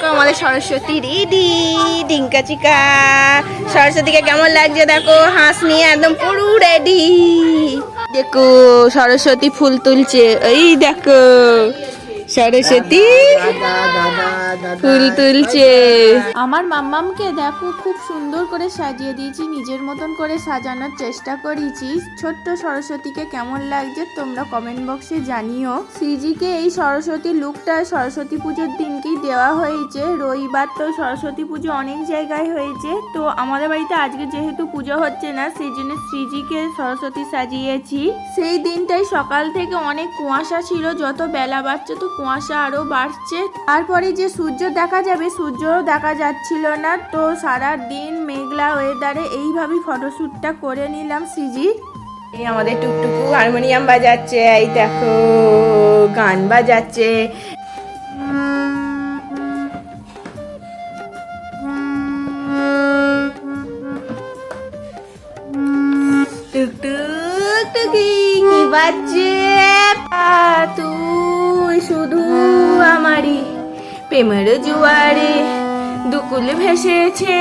দেখো আমাদের সরস্বতী রিডি ডিঙ্কা চিকা। সরস্বতীকে কেমন লাগছে দেখো, হাঁস নিয়ে একদম পুরো রেডি দেখো, সরস্বতী ফুল তুলছে, এই দেখো। সরস্বতী ফুল তুলছে। আমার মাম্মামকে দেখো, খুব সুন্দর করে সাজিয়ে দিয়েছি, নিজের মতন করে সাজানোর চেষ্টা করেছি। ছোট্ট সরস্বতীকে কেমন লাগছে তোমরা কমেন্ট বক্সে জানিও। শ্রীজিকে এই সরস্বতী লুকটা সরস্বতী পুজোর দিনকেই দেওয়া হয়েছে। রবিবার তো সরস্বতী পুজো অনেক জায়গায় হয়েছে। তো আমাদের বাড়িতে আজকে যেহেতু পুজো হচ্ছে না, সেই জন্য শ্রীজিকে সরস্বতী সাজিয়েছি। সেই দিনটাই সকাল থেকে অনেক কুয়াশা ছিল, যত বেলা বাড়ছে তো কুয়াশা আরও বাড়ছে। তারপরে যে সূর্য দেখা যাবে, সূর্যও দেখা যাচ্ছিল না। তো সারা দিন মেঘলা ওয়েদারে এইভাবেই ফটোশ্যুটটা করে নিলাম সিজির এই আমাদের টুকটুকু হারমোনিয়াম বাজাচ্ছে, এই দেখো, গান বাজাচ্ছে। টুকটুক টুকি, কি বাজছে? আমারই প্রেমের জুয়ারে দুকুল ভেসেছে।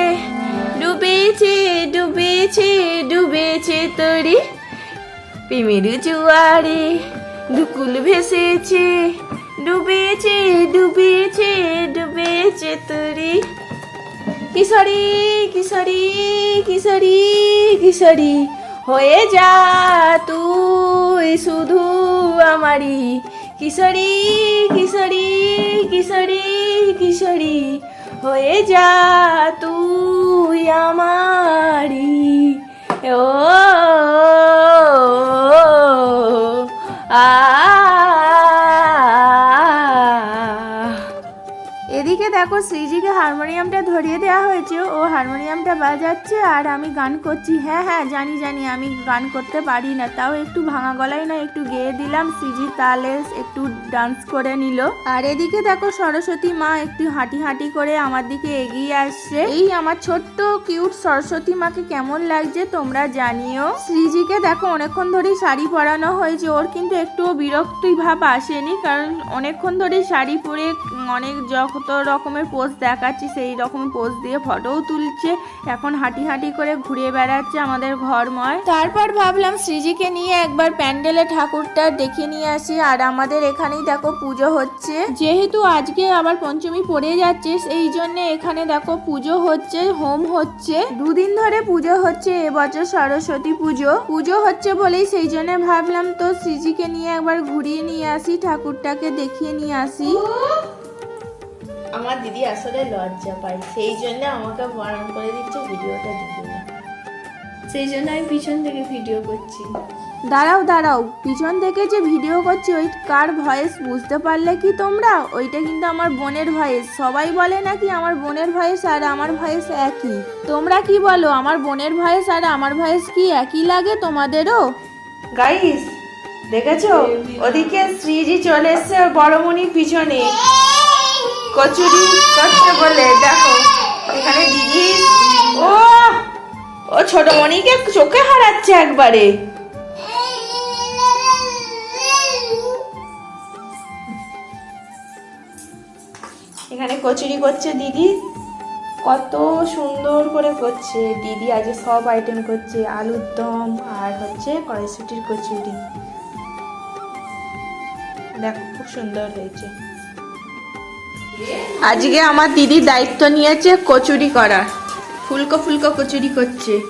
ডুবেছে ডুবেছে ডুবেছে তরি প্রেমের জুয়ারে দুকুল ভেসেছে। ডুবেছে ডুবেছে ডুবেছে তরি কিশোরী কিশোরী কিশোরী কিশোরী হয়ে যা তুই শুধু কিশোরী কিশোরী কিশোরী হয়ে যা তুই আমারি ও দেখো, শ্রীজিকে হারমোনিয়ামটা ধরিয়ে দেওয়া হয়েছে। ও হারমোনিয়ামটা বাজাচ্ছে আর আমি গান করছি। হ্যাঁ হ্যাঁ জানি জানি, আমি গান করতে পারি না। তাও একটু ভাঙা গলায় না একটু গেয়ে দিলাম। শ্রীজি তালে একটু ডান্স করে নিল। আর এদিকে দেখো, সরস্বতী মা একটু হাঁটি হাঁটি করে আমার দিকে এগিয়ে আসছে। এই আমার ছোট্ট কিউট সরস্বতী মাকে কেমন লাগছে তোমরা জানিও। শ্রীজিকে দেখো, অনেকক্ষণ ধরেই শাড়ি পরানো হয়েছে। ওর কিন্তু একটুও বিরক্তি ভাব আসেনি। কারণ অনেকক্ষণ ধরেই শাড়ি পরে অনেক যত রকমের পোজ দেখাচ্ছি, সেই রকম পোজ দিয়ে ফটোও তুলছে। এখন হাঁটি হাঁটি করে ঘুরে বেড়াচ্ছে আমাদের ঘরময়। তারপর ভাবলাম শ্রীজিকে নিয়ে একবার প্যান্ডেলে ঠাকুরটা দেখে নিয়ে আসি। আর আমাদের এখানেই দেখো পুজো হচ্ছে। যেহেতু আজকে আবার পঞ্চমী পড়ে যাচ্ছে এই জন্য এখানে দেখো পুজো হচ্ছে, হোম হচ্ছে। দুদিন ধরে পুজো হচ্ছে, এবছর সরস্বতী পুজো। পুজো হচ্ছে বলেই সেই জন্য ভাবলাম তো শ্রীজিকে নিয়ে একবার ঘুরিয়ে নিয়ে আসি, ঠাকুরটাকে দেখিয়ে নিয়ে আসি। আমার দিদি আসলে লজ্জা পায়। সেই জন্য আমাকে বারণ করে দিচ্ছে ভিডিওটা না। সেই জন্য আমি পিছন থেকে ভিডিও করছি। দাঁড়াও দাঁড়াও। পিছন থেকে যে ভিডিও করছি ওই কার ভয়েস বুঝতে পারলে কি তোমরা? ওইটা কিন্তু আমার বোনের ভয়েস সবাই বলে নাকি আমার বোনের ভয়েস আর আমার ভয়েস একই? তোমরা কি বলো আমার বোনের ভয়েস আর আমার ভয়েস কি একই লাগে তোমাদেরও? গাইস দেখেছ? ওদিকে শ্রীজি চলে এসছে ওর বড়মণির পিছনে। কচুরি করছে বলে, দেখো, এখানে দিদি ও ও ছোট মণিকে চোখে হারাচ্ছে একবারে। এখানে কচুরি করছে দিদি, কত সুন্দর করে করছে। দিদি আজকে সব আইটেম করছে, আলুর দম আর হচ্ছে কড়াইশুটির কচুরি। দেখো, খুব সুন্দর হয়েছে। আজকে আমার দিদি দায়িত্ব নিয়েছে কচুরি করার। ফুলকো ফুলকো কচুরি করছে।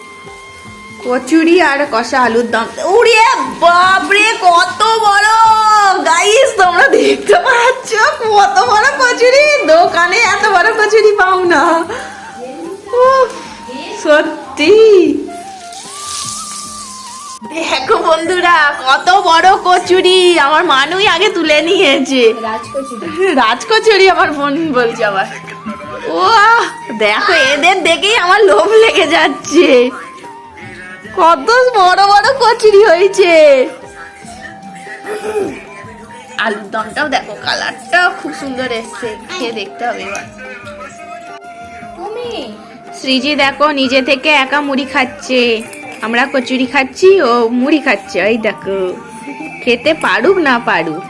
কচুরি আর কষা আলুর দম। উড়িয়ে বাপরে, কত বড়! গাইস তোমরা দেখতে পাচ্ছ কত বড় কচুরি। দোকানে এত বড় কচুরি পাও না। সত্যি। দেখো বন্ধুরা কত বড় কচুরি। আমার মানুই আগে তুলে নিয়েছে। রাজকচুরি আমার বোন বলছে আবার। ও দেখো এদের দেখেই আমার লোভ লেগে যাচ্ছে। কত বড় বড় কচুরি হয়েছে। আলুর দমটাও দেখো কালারটাও খুব সুন্দর এসছে। খেয়ে দেখতে হবে এবার। শ্রীজি দেখো নিজে থেকে একা মুড়ি খাচ্ছে। আমরা কচুরি খাচ্ছি ও মুড়ি খাচ্ছে। ওই দেখো খেতে পারুক না পারুক।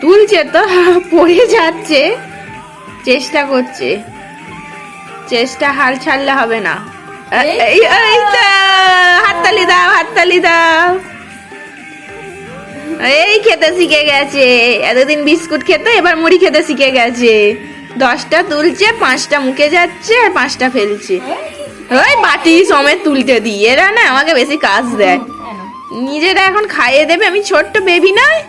তুলছে তো পড়ে যাচ্ছে চেষ্টা করছে। চেষ্টা হাল ছাড়লে হবে না। হাততালি দাও হাততালি দাও। এই খেতে শিখে গেছে। এতদিন বিস্কুট খেতে এবার মুড়ি খেতে শিখে গেছে। দশটা তুলছে পাঁচটা মুখে যাচ্ছে আর পাঁচটা ফেলছে। ওই বাটি সমেত তুলতে দিই এরা না আমাকে বেশি কাজ দেয়। নিজেরা এখন খাইয়ে দেবে আমি ছোট্ট বেবি নয়।